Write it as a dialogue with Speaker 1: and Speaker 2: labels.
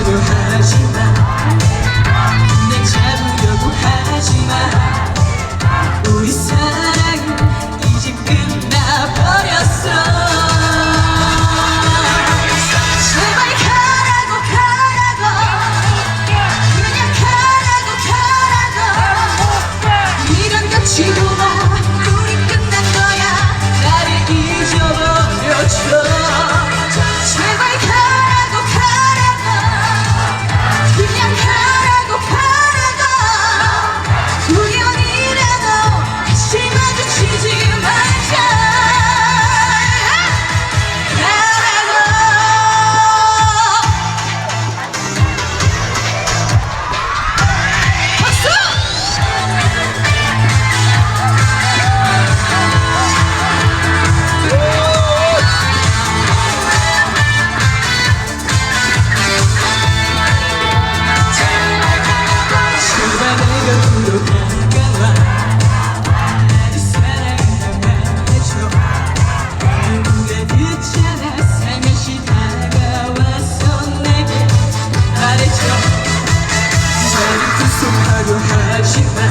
Speaker 1: 사과도 하지만 she